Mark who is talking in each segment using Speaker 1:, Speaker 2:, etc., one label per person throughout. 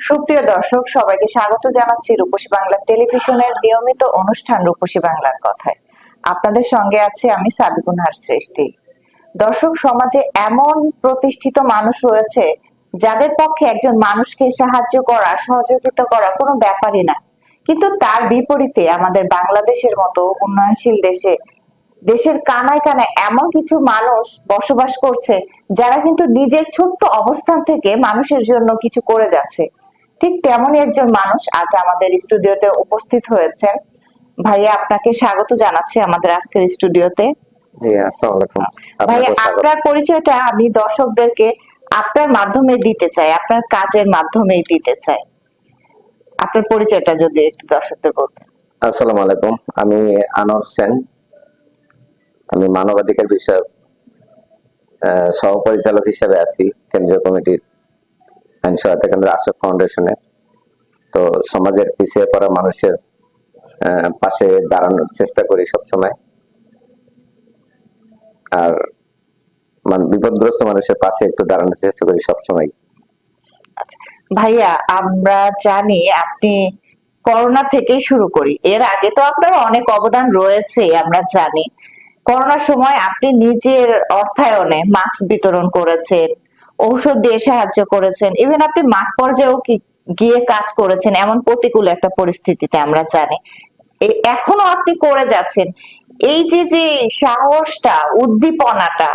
Speaker 1: সুপ্রিয় দর্শক, সবাইকে স্বাগত জানাচ্ছি রূপসী বাংলা টেলিভিশনের নিয়মিত অনুষ্ঠান রূপসী বাংলার কথায়। আপনাদের সঙ্গে আছে আমি সাবিকুনহার সৃষ্টি। দর্শক, সমাজে এমন প্রতিষ্ঠিত মানুষ রয়েছে যাদের পক্ষে একজন মানুষকে সাহায্য করা, সহযোগিতা করা কোনো ব্যাপারই না। কিন্তু তার বিপরীতে আমাদের বাংলাদেশের মতো উন্নয়নশীল দেশে দেশের কানায় কানায় এমন কিছু মানুষ বসবাস করছে যারা কিন্তু নিজের ছোট্ট অবস্থান থেকে মানুষের জন্য কিছু করে যাচ্ছে। ঠিক তেমনই একজন মানুষ আজ আমাদের স্টুডিওতে উপস্থিত হয়েছেন। ভাইয়া আপনাকে স্বাগত জানাচ্ছি আমাদের আজকের স্টুডিওতে।
Speaker 2: জি আসসালামু আলাইকুম।
Speaker 1: ভাইয়া আপনার পরিচয়টা আমি দর্শকদেরকে আপনার মাধ্যমে দিতে চাই আপনার কাজের মাধ্যমেই দিতে চাই। আপনার পরিচয়টা যদি একটু দর্শকদের বলতেন।
Speaker 2: আসসালামু আলাইকুম আমি আনোয়ার হোসেন আমি মানবাধিকার বিষয়ক সহপরিচালক হিসেবে আছি কেন্দ্রীয় কমিটির আইন সহায়তা কেন্দ্র আশোক ফাউন্ডেশনের তো সমাজের পিছিয়ে পড়া মানুষের পাশে দাঁড়ানোর চেষ্টা করি সবসময়। আর মান- বিপদগ্রস্ত মানুষের পাশে একটু দাঁড়ানোর চেষ্টা করি সবসময়
Speaker 1: আচ্ছা ভাইয়া, আমরা জানি আপনি করোনা থেকেই শুরু করি। এর আগে তো আপনার অনেক অবদান রয়েছে, আমরা জানি। করোনার সময় আপনি নিজের অর্থায়নে মাস্ক বিতরণ করেছেন, ঔষধ দিয়ে সাহায্য করেছেন ইভেন আপনি মাঠ পর্যায়েও গিয়ে কাজ করেছেন, এমন প্রতিকূল একটা পরিস্থিতিতে আমরা জানি। এখনও আপনি করে যাচ্ছেন। এই যে যে সাহসটা, উদ্দীপনাটা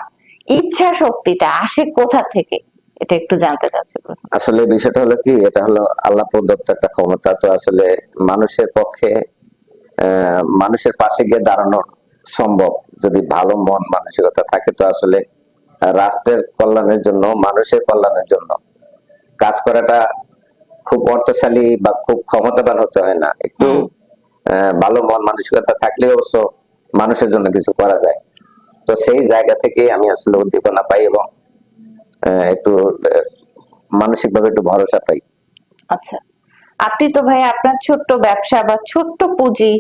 Speaker 1: ইচ্ছা শক্তিটা আসে কোথা থেকে? এটা একটু জানতে চাচ্ছি।
Speaker 2: আসলে বিষয়টা হলো কি, এটা হলো আল্লাহ প্রদত্ত একটা ক্ষমতা। তো আসলে মানুষের পক্ষে মানুষের পাশে গিয়ে দাঁড়ানো সম্ভব। যদি ভালো মন মানসিকতা থাকে তো আসলে রাষ্ট্রের কল্যাণের জন্য মানুষের কল্যাণের জন্য। কাজ করাটা খুব অর্থশালী বা খুব ক্ষমতাবান হতে হয় না। একটু ভালো মন মানসিকতা থাকলে অবশ্য মানুষের জন্য কিছু করা যায়। তো সেই জায়গা থেকে আমি আসলে উদ্দীপনা পাই এবং একটু মানসিক ভাবে একটু ভরসা পাই।
Speaker 1: আচ্ছা। আপনি তো ভাই আপনার ছোট্ট ব্যবসা বা ছোট্ট পুঁজি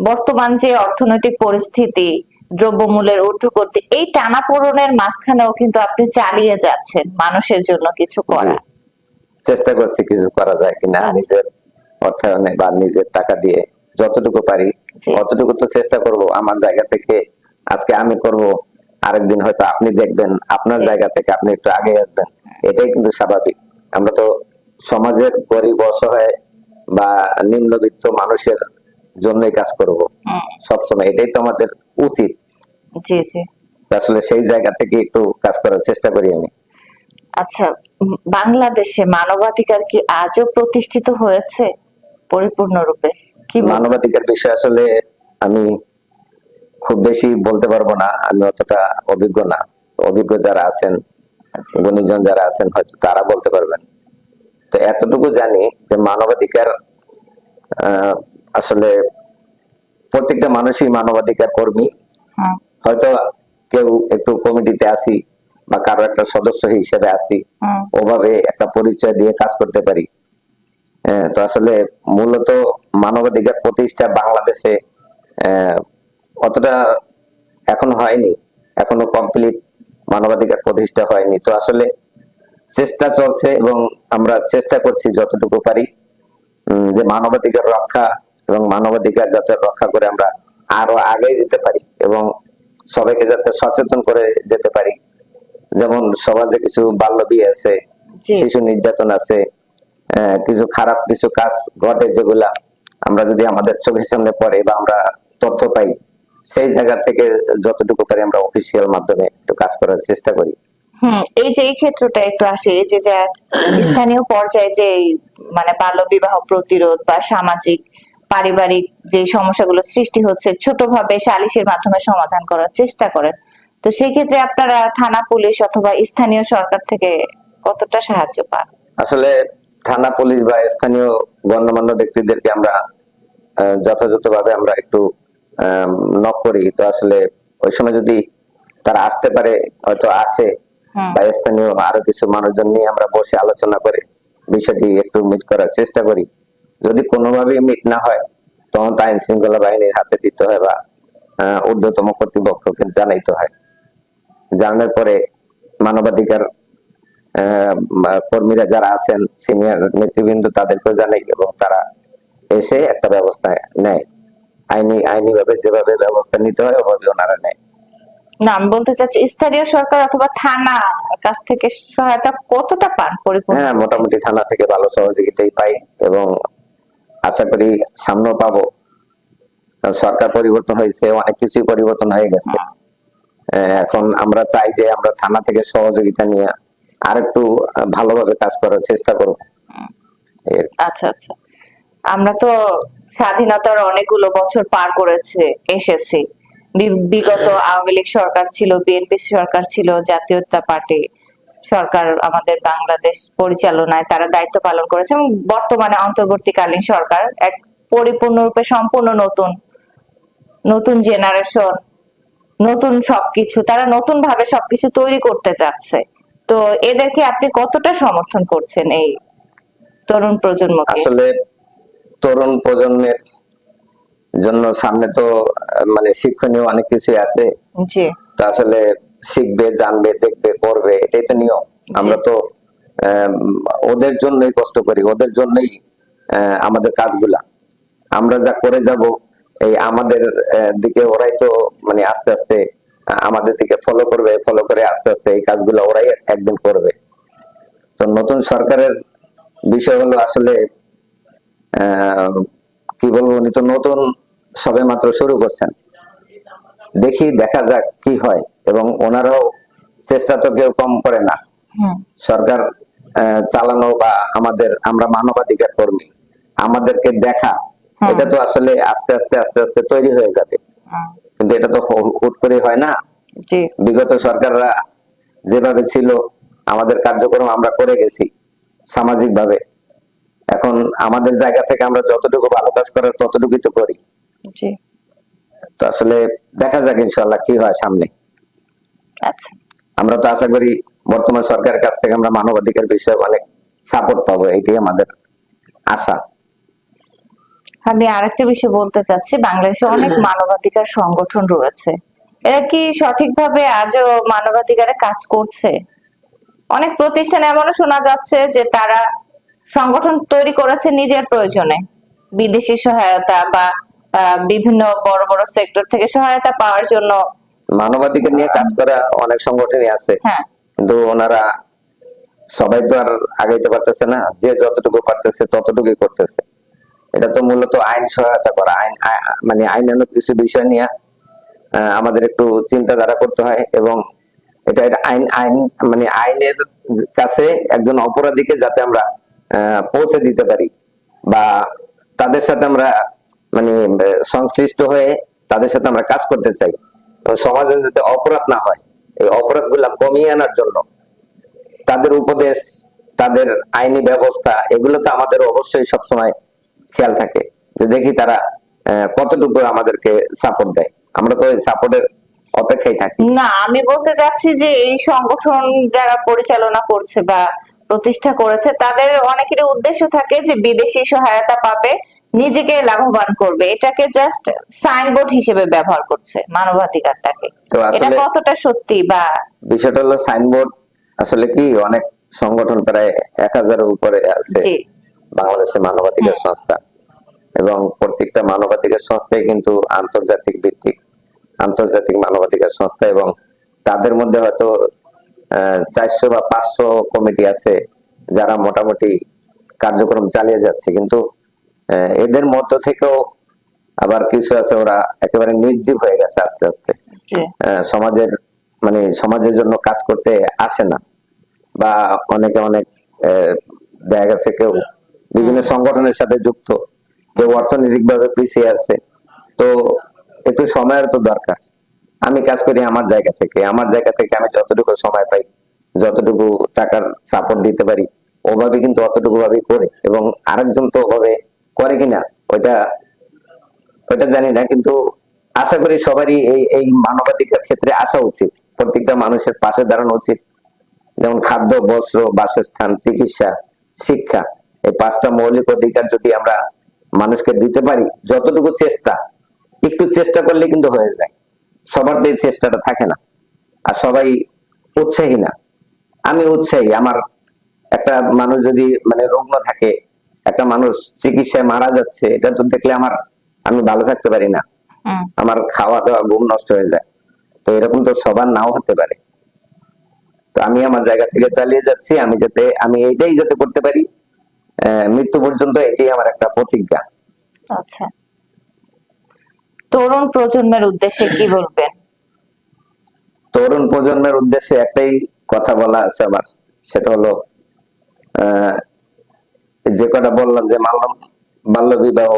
Speaker 1: বর্তমান যে অর্থনৈতিক পরিস্থিতি দ্রব্যমূল্যের ঊর্ধ্বগতি এই টানাপোড়েনের মাঝখানেও কিন্তু আপনি চালিয়ে যাচ্ছেন মানুষের জন্য কিছু করা
Speaker 2: চেষ্টা করছি কিছু করা যায় কিনা
Speaker 1: আচ্ছা।
Speaker 2: নিজের অর্থায়নে বা নিজের টাকা দিয়ে যতটুকু পারি অতটুকু তো চেষ্টা করব। আমার জায়গা থেকে আজকে আমি করব আরেকদিন হয়তো আপনি দেখবেন আপনার জায়গা থেকে আপনি একটু আগে আসবেন। এটাই কিন্তু স্বাভাবিক। আমরা তো সমাজের গরিব অসহায় বা নিম্নবিত্ত মানুষের জন্যই কাজ করব। সবসময় এটাই তো আমাদের উচিত।
Speaker 1: জি জি।
Speaker 2: আসলে সেই জায়গা থেকে একটু কাজ করার চেষ্টা করি আমি।
Speaker 1: আচ্ছা বাংলাদেশে মানবাধিকার কি আজও প্রতিষ্ঠিত হয়েছে পরিপূর্ণরূপে? কি
Speaker 2: মানবাধিকার বিষয়ে আসলে আমি খুব বেশি বলতে পারব না। আমি অতটা অভিজ্ঞ না। অভিজ্ঞ যারা আছেন
Speaker 1: আচ্ছা,
Speaker 2: গুণীজন যারা আছেন হয়তো তারা বলতে পারবেন। তো এতটুকু জানি যে মানবাধিকার আহ, আসলে প্রত্যেকটা মানুষই মানবাধিকার কর্মী। হয়তো কেউ একটু কমিটিতে আসি বা কারও একটা সদস্য হিসেবে আসি ওভাবে একটা পরিচয় দিয়ে কাজ করতে পারি। তো আসলে মূলত মানবাধিকার প্রতিষ্ঠা বাংলাদেশে আহ, অতটা এখন হয়নি এখনও কমপ্লিট মানবাধিকার প্রতিষ্ঠা হয়নি। তো আসলে চেষ্টা চলছে এবং আমরা চেষ্টা করছি যতটুকু পারি যে মানবাধিকার রক্ষা এবং মানবাধিকার যাতে রক্ষা করে আমরা আরও আগে যেতে পারি এবং সবাইকে যাতে সচেতন করে যেতে পারি। যেমন সমাজে কিছু বাল্য বিয়ে আছে শিশু নির্যাতন আছে কিছু খারাপ কিছু কাজ ঘটে যেগুলা আমরা যদি আমাদের চোখের সামনে পড়ে বা আমরা তথ্য পাই সেই জায়গা থেকে যতটুকু পারি আমরা অফিসিয়াল মাধ্যমে একটু কাজ করার চেষ্টা করি।
Speaker 1: এই যে এই ক্ষেত্রটা একটু আসে যে যা স্থানীয় পর্যায়ে যে মানে বাল্য বিবাহ প্রতিরোধ বা সামাজিক পারিবারিক যে সমস্যাগুলো সৃষ্টি হচ্ছে ছোটভাবে সালিশের মাধ্যমে সমাধান করার চেষ্টা করেন। তো সেই ক্ষেত্রে আপনারা থানা পুলিশ অথবা স্থানীয় সরকার থেকে কতটা সাহায্য পান?
Speaker 2: আসলে থানা পুলিশ বা স্থানীয় গণ্যমান্য ব্যক্তিদেরকে আমরা যথাযথভাবে আমরা একটু নক করি। তো আসলে ওই সময় যদি তারা আসতে পারে হয়তো আসে বা স্থানীয় আরও কিছু মানুষজন নিয়ে আমরা বসে আলোচনা করে বিষয়টি একটু মিট করার চেষ্টা করি। যদি কোনোভাবেই মিট না হয় তখন তা আইন শৃঙ্খলা বাহিনীর হাতে দিতে হয় বা ঊর্ধ্বতম কর্তৃপক্ষকে জানাইতে হয়। জানানোর পরে মানবাধিকার কর্মীরা যারা আছেন সিনিয়র নেতৃবৃন্দ তাদেরকেও জানাই এবং তারা এসে একটা ব্যবস্থা নেয়। আইনি আইনি ভাবে যেভাবে ব্যবস্থা নিতে হয় ওভাবে ওনারা নেয়।
Speaker 1: না আমি বলতে চাচ্ছি স্থানীয় সরকার অথবা থানা কাছ থেকে সহায়তা কতটা পান পরিপূর্ণ?
Speaker 2: হ্যাঁ মোটামুটি থানা থেকে ভালো সহযোগিতাই পাই এবং আশা করি সামনেও পাবো। সরকার পরিবর্তন হয়েছে অনেক কিছুই পরিবর্তন হয়ে গেছে। এখন আমরা চাই যে আমরা থানা থেকে সহযোগিতা নিয়ে আরেকটু আহ, ভালোভাবে কাজ করার চেষ্টা করব। আর।
Speaker 1: আচ্ছা আচ্ছা। আমরা তো স্বাধীনতার অনেকগুলো বছর পার করেছে এসেছি। বিগত আওয়ামী লীগ সরকার ছিল বিএনপি সরকার ছিল জাতীয়তা পার্টি। সরকার আমাদের বাংলাদেশ পরিচালনায় তারা দায়িত্ব পালন করেছে এবং বর্তমানে অন্তর্বর্তীকালীন সরকার এক পরিপূর্ণরূপে সম্পূর্ণ নতুন নতুন জেনারেশন নতুন সবকিছু তারা নতুন ভাবে সবকিছু তৈরি করতে চাচ্ছে। তো এদেরকে আপনি কতটা সমর্থন করছেন এই তরুণ প্রজন্ম
Speaker 2: আসলে তরুণ প্রজন্মের জন্য সামনে তো মানে শিক্ষণীয় অনেক কিছুই আছে।
Speaker 1: জি।
Speaker 2: তো আসলে শিখবে জানবে দেখবে করবে এটাই তো নিয়ম। আমরা তো ওদের জন্যই কষ্ট করি ওদের জন্যই আমাদের কাজগুলা। আমরা যা করে যাব এই আমাদের দিকে ওরাই তো মানে আস্তে আস্তে আমাদের দিকে ফলো করবে ফলো করে আস্তে আস্তে এই কাজগুলো ওরাই একদিন করবে। তো নতুন সরকারের বিষয় হলো আসলে আহ, কি বলব উনি তো নতুন সবে মাত্র শুরু করছেন। দেখি দেখা যাক কি হয়। এবং ওনারাও চেষ্টা তো কেউ কম করে না। সরকার চালানো বা আমাদের আমরা মানবাধিকার কর্মী আমাদেরকে দেখা এটা তো আসলে আস্তে আস্তে আস্তে আস্তে তৈরি হয়ে যাবে। কিন্তু এটা তো হুট করে হয় না। বিগত সরকাররা যেভাবে ছিল আমাদের কার্যক্রম আমরা করে গেছি সামাজিক ভাবে এখন আমাদের জায়গা থেকে আমরা যতটুকু ভালো কাজ করার ততটুকুই তো করি। তো আসলে দেখা যাক ইনশাল্লাহ কি হয় সামনে।
Speaker 1: আচ্ছা।
Speaker 2: আমরা তো আশা করি বর্তমান সরকারের কাছ থেকে আমরা মানবাধিকার বিষয়ে অনেক সাপোর্ট পাবো এটাই আমাদের আশা।
Speaker 1: আমি আরেকটা বিষয় বলতে চাচ্ছি বাংলাদেশে অনেক মানবাধিকার সংগঠন রয়েছে। এরা কি সঠিকভাবে আজও মানবাধিকারে কাজ করছে? অনেক প্রতিষ্ঠান এমনও শোনা যাচ্ছে যে তারা সংগঠন তৈরি করেছে নিজের প্রয়োজনে। বিদেশি সহায়তা বা বিভিন্ন বড় বড় সেক্টর থেকে সহায়তা পাওয়ার জন্য
Speaker 2: মানবাধিকার নিয়ে কাজ করা অনেক সংগঠনই আছে।
Speaker 1: হ্যাঁ।
Speaker 2: কিন্তু ওনারা সবাই তো আর আগাইতে পারতেছে না। যে যতটুকু পারতেছে ততটুকুই করতেছে। এটা তো মূলত আইন সহায়তা করা। আইন মানে আইনানুক কিছু বিষয় নিয়ে আমাদের একটু চিন্তাধারা করতে হয় এবং এটা এটা আইন আইন মানে আইনের কাছে একজন অপরাধীকে যাতে আমরা পৌঁছে দিতে পারি বা তাদের সাথে আমরা মানে সংশ্লিষ্ট হয়ে তাদের সাথে আমরা কাজ করতে চাই। সমাজে যাতে অপরাধ না হয়, এই অপরাধগুলা কমিয়ে আনার জন্য তাদের উপদেশ, তাদের আইনি ব্যবস্থা, এগুলো তো আমাদের অবশ্যই সবসময় খেয়াল থাকে যে দেখি তারা কতটুকু আমাদেরকে সাপোর্ট দেয়। আমরা তো সাপোর্টের অপেক্ষায় থাকি।
Speaker 1: না, আমি বলতে চাচ্ছি যে এই সংগঠন যারা পরিচালনা করছে বা প্রতিষ্ঠা করেছে, তাদের অনেকের উদ্দেশ্য থাকে যে বিদেশি সহায়তা পাবে। নিজেকে লাভবান করবে। এটাকে জাস্ট সাইনবোর্ড হিসেবে ব্যবহার করছে মানবাধিকারটাকে। এটা কতটা সত্যি বা
Speaker 2: বিষয়টা হলো সাইনবোর্ড আসলে কি অনেক সংগঠন প্রায় এক হাজারের উপরে আছে বাংলাদেশের মানবাধিকার সংস্থা। এবং প্রত্যেকটা মানবাধিকার সংস্থাই কিন্তু আন্তর্জাতিক ভিত্তিক আন্তর্জাতিক মানবাধিকার সংস্থা এবং তাদের মধ্যে হয়তো চারশো বা পাঁচশো কমিটি আছে যারা মোটামুটি কার্যক্রম চালিয়ে যাচ্ছে। কিন্তু এদের মধ্য থেকেও আবার কিছু আছে ওরা একেবারে নির্জীব হয়ে গেছে আস্তে আস্তে। সমাজের মানে সমাজের জন্য কাজ করতে আসে না। বা অনেকে অনেক দেখা গেছে কেউ বিভিন্ন সংগঠনের সাথে যুক্ত কেউ অর্থনৈতিক ভাবে পিছিয়ে আছে। তো একটু সময়ের তো দরকার। আমি কাজ করি আমার জায়গা থেকে। আমার জায়গা থেকে আমি যতটুকু সময় পাই যতটুকু টাকার সাপোর্ট দিতে পারি ওভাবে কিন্তু অতটুকু ভাবে করে। এবং আরেকজন তো ওভাবে করে কিনা, ওইটা ওইটা জানি না, কিন্তু আশা করি সবারই এই এই মানবাধিকার ক্ষেত্রে আসা উচিত। প্রত্যেকটা মানুষের পাশে দাঁড়ানো উচিত। যেমন খাদ্য, বস্ত্র, বাসস্থান, চিকিৎসা, শিক্ষা, এই পাঁচটা মৌলিক অধিকার যদি আমরা মানুষকে দিতে পারি, যতটুকু চেষ্টা, একটু চেষ্টা করলে কিন্তু হয়ে যায়। সবার তো এই চেষ্টাটা থাকে না। আর সবাই উৎসাহী না। আমি উৎসাহী। আমার একটা মানুষ যদি মানে রুগ্ন থাকে একটা মানুষ চিকিৎসায় মারা যাচ্ছে এটা তো দেখলে আমার আমি ভালো থাকতে পারি না। আমার খাওয়া দাওয়া ঘুম নষ্ট হয়ে যায়। তো এরকম তো সবার নাও হতে পারে। তো আমি আমার জায়গা থেকে চালিয়ে যাচ্ছি আমি যাতে আমি এইটাই যাতে করতে পারি। মৃত্যু পর্যন্ত এটাই আমার একটা প্রতিজ্ঞা।
Speaker 1: আচ্ছা। তরুণ প্রজন্মের উদ্দেশ্যে কি বলবেন?
Speaker 2: তরুণ প্রজন্মের উদ্দেশ্যে একটাই কথা বলা আছে আমার সেটা হলো আহ, যে কটা বললাম যে মাল্য বাল্য বিবাহ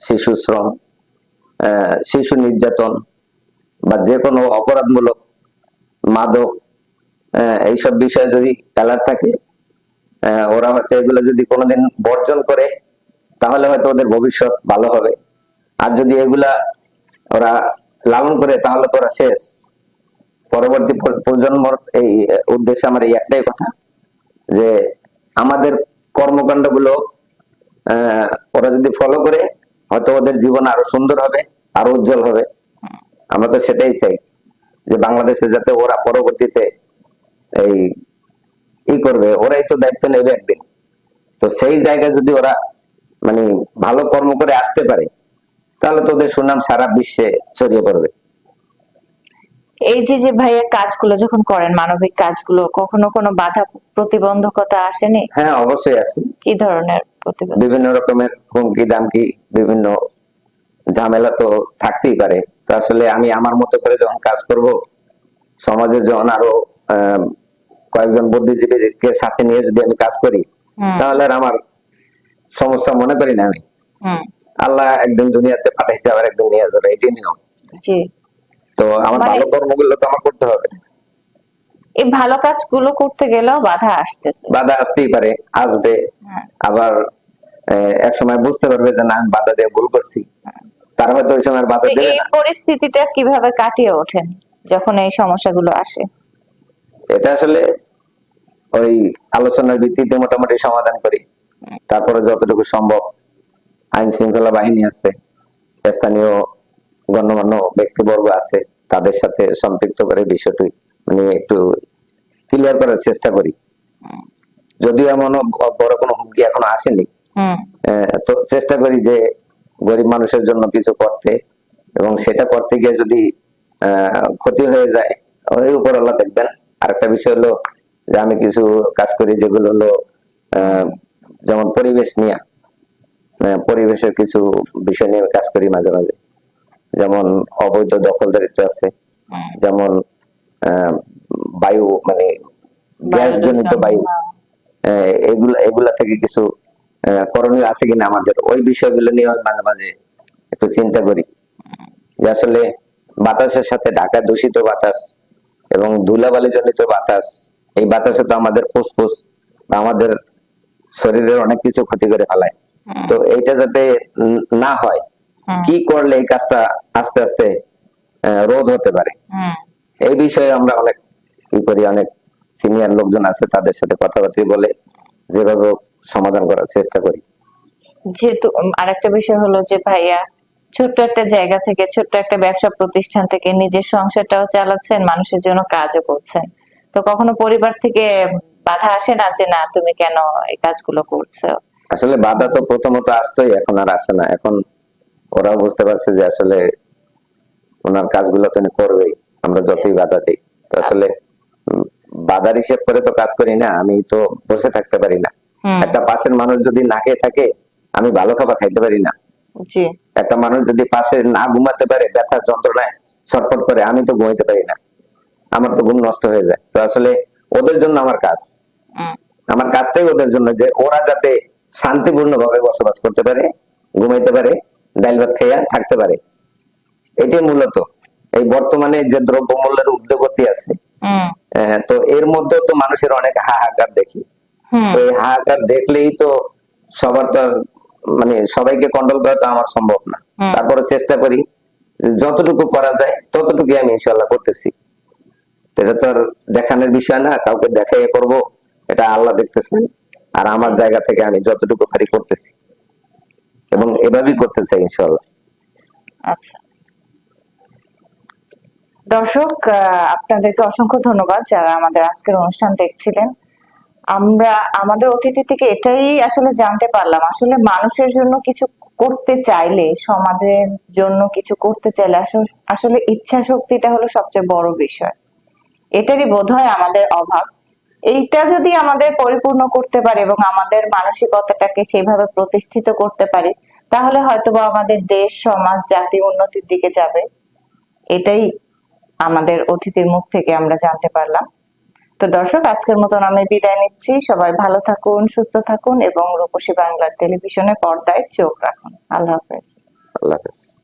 Speaker 2: শিশু শ্রম শিশু নির্যাতন বা যে কোনো অপরাধমূলক মাদক এইসব বিষয়ে যদি অ্যালার্ট থাকে ওরা হয়তো এগুলো যদি কোনোদিন বর্জন করে, তাহলে হয়তো ওদের ভবিষ্যৎ ভালো হবে। আর যদি এগুলা ওরা লালন করে, তাহলে তো ওরা শেষ। পরবর্তী প্রজন্মর এই উদ্দেশ্যে আমার এই একটাই কথা, যে আমাদের কর্মকাণ্ডগুলো ওরা যদি ফলো করে, হয়তো ওদের জীবন আরও সুন্দর হবে, আরও উজ্জ্বল হবে। আমরা তো সেটাই চাই যে বাংলাদেশে যাতে ওরা পরবর্তীতে এই ই করবে। ওরাই তো দায়িত্ব নেবে একদিন। তো সেই জায়গায় যদি ওরা মানে ভালো কর্ম করে আসতে পারে, তাহলে তো ওদের সুনাম সারা বিশ্বে ছড়িয়ে পড়বে।
Speaker 1: এই যে যে ভাইয়া কাজগুলো যখন করেন মানবিক কাজগুলো কখনো কোনো বাধা প্রতিবন্ধকতা আসেনি?
Speaker 2: হ্যাঁ অবশ্যই আছে
Speaker 1: কি ধরনের
Speaker 2: বিভিন্ন রকমের হুমকি দামকি বিভিন্ন ঝামেলা তো থাকতেই পারে। তো আসলে আমি আমার মতো করে যখন কাজ করব সমাজের যখন আরও কয়েকজন বুদ্ধিজীবীকে সাথে নিয়ে যদি আমি কাজ করি তাহলে আর আমার সমস্যা মনে করি না আমি। আল্লাহ একদিন দুনিয়াতে পাঠাইছে আবার একদিন নিয়ে যাবে এটাই নিয়ম।
Speaker 1: জি।
Speaker 2: তো আমার
Speaker 1: মানে-
Speaker 2: ভালো কর্মগুলো তো আমার করতে হবে।
Speaker 1: এই ভালো কাজগুলো করতে গেলেও বাধা আসতেছে।
Speaker 2: বাধা আসতেই পারে আসবে।
Speaker 1: হ্যাঁ।
Speaker 2: আবার এক সময় বুঝতে পারবে যে না আমি বাধা দিয়ে ভুল করছি। তারা হয়তো ওই সময় বাধা দেবে
Speaker 1: এই পরিস্থিতিটা কীভাবে কাটিয়ে ওঠেন যখন এই সমস্যাগুলো আসে?
Speaker 2: এটা আসলে ওই আলোচনার ভিত্তিতে মোটামুটি সমাধান করি। তারপরে যতটুকু সম্ভব আইন শৃঙ্খলা বাহিনী আছে স্থানীয় গণ্যমান্য ব্যক্তিবর্গ আছে তাদের সাথে সম্পৃক্ত করে বিষয়টি মানে একটু ক্লিয়ার করার চেষ্টা করি। যদিও এমন বড় কোনো হুমকি এখনও আসেনি। তো চেষ্টা করি যে গরিব মানুষের জন্য কিছু করতে এবং সেটা করতে গিয়ে যদি আহ, ক্ষতি হয়ে যায় ওই উপর আল্লাহ দেখবেন। আরেকটা বিষয় হলো যে আমি কিছু কাজ করি যেগুলো হলো আহ, যেমন পরিবেশ নিয়ে পরিবেশের কিছু বিষয় নিয়ে কাজ করি মাঝে মাঝে। যেমন অবৈধ দখলদারিত্ব আছে যেমন বায়ু মানে গ্যাস জনিত বায়ু। এগুলা এগুলা থেকে কিছু করণীয় আছে কিনা আমাদের? ওই বিষয়গুলো নিয়ে মাঝে মাঝে একটু চিন্তা করি। যে আসলে বাতাসের সাথে ঢাকা দূষিত বাতাস এবং ধুলাবালি জনিত বাতাস এই বাতাসে তো আমাদের ফুসফুস বা আমাদের শরীরের অনেক কিছু ক্ষতি করে ফেলায়। তো এইটা যাতে না হয়। কি করলে এই কাজটা আস্তে আস্তে রোধ হতে পারে? এই বিষয়ে আমরা অনেক ই করি অনেক সিনিয়র লোকজন আছে তাদের সাথে কথাবার্তা বলে যেভাবে সমাধান করার চেষ্টা করি।
Speaker 1: যেহেতু আরেকটা বিষয় হলো যে ভাইয়া ছোট্ট একটা জায়গা থেকে ছোট্ট একটা ব্যবসা প্রতিষ্ঠান থেকে নিজের সংসারটাও চালাচ্ছেন মানুষের জন্য কাজও করছেন। তো কখনো পরিবার থেকে বাধা আসে না যে না তুমি কেন এই কাজগুলো করছ?
Speaker 2: আসলে বাধা তো প্রথমত আসতোই এখন আর আসে না। এখন ওরাও বুঝতে পারছে যে আসলে ওনার কাজগুলো তিনি করবেই আমরা যতই বাধা দিই। তো আসলে বাধার হিসেব করে তো কাজ করি না আমি তো বসে থাকতে পারি না। একটা পাশের মানুষ যদি না খেয়ে থাকে আমি ভালো খাবার খাইতে পারি না। একটা মানুষ যদি পাশে না ঘুমাতে পারে ব্যথার যন্ত্রণায় ছটফট করে আমি তো ঘুমাইতে পারি না। আমার তো ঘুম নষ্ট হয়ে যায়। তো আসলে ওদের জন্য আমার কাজ। আমার কাজটাই ওদের জন্য যে ওরা যাতে শান্তিপূর্ণ ভাবে বসবাস করতে পারে ঘুমাইতে পারে ডাল ভাত খাইয়া থাকতে পারে। এটাই মূলত। এই বর্তমানে যে দ্রব্যমূল্যের উদ্যোগতি আছে তো এর মধ্যে তো মানুষের অনেক হাহাকার দেখি। তো এই হাহাকার দেখলেই তো সবার তো মানে সবাইকে কন্ট্রোল করা তো আমার সম্ভব না। তারপরে চেষ্টা করি যতটুকু করা যায় ততটুকু আমি ইনশাল্লাহ করতেছি। এটা তো দেখানোর বিষয় না কাউকে দেখাইয়া করব এটা আল্লাহ দেখতেছেন। আর আমার জায়গা থেকে আমি যতটুকু পারি করতেছি। এবং এভাবেই করতে চাই ইনশাল্লাহ
Speaker 1: আচ্ছা। দর্শক আপনাদেরকে অসংখ্য ধন্যবাদ যারা আমাদের আজকের অনুষ্ঠান দেখছিলেন। আমরা, আমাদের অতিথি থেকে এটাই আসলে জানতে পারলাম, আসলে মানুষের জন্য কিছু করতে চাইলে, সমাজের জন্য কিছু করতে চাইলে আসলে ইচ্ছা শক্তিটা হলো সবচেয়ে বড় বিষয়। এটারই বোধ হয় আমাদের অভাব। এইটা যদি আমাদের পরিপূর্ণ করতে পারে এবং আমাদের মানসিকতাটাকে সেইভাবে প্রতিষ্ঠিত করতে পারি, তাহলে হয়তোবা আমাদের দেশ, সমাজ, জাতি উন্নতির দিকে যাবে। এটাই আমাদের অতিথির মুখ থেকে আমরা জানতে পারলাম। তো দর্শক, আজকের মতন আমি বিদায় নিচ্ছি। সবাই ভালো থাকুন, সুস্থ থাকুন এবং রূপসী বাংলার টেলিভিশনে পর্দায় চোখ রাখুন। আল্লাহ হাফেজ।
Speaker 2: আল্লাহ হাফেজ।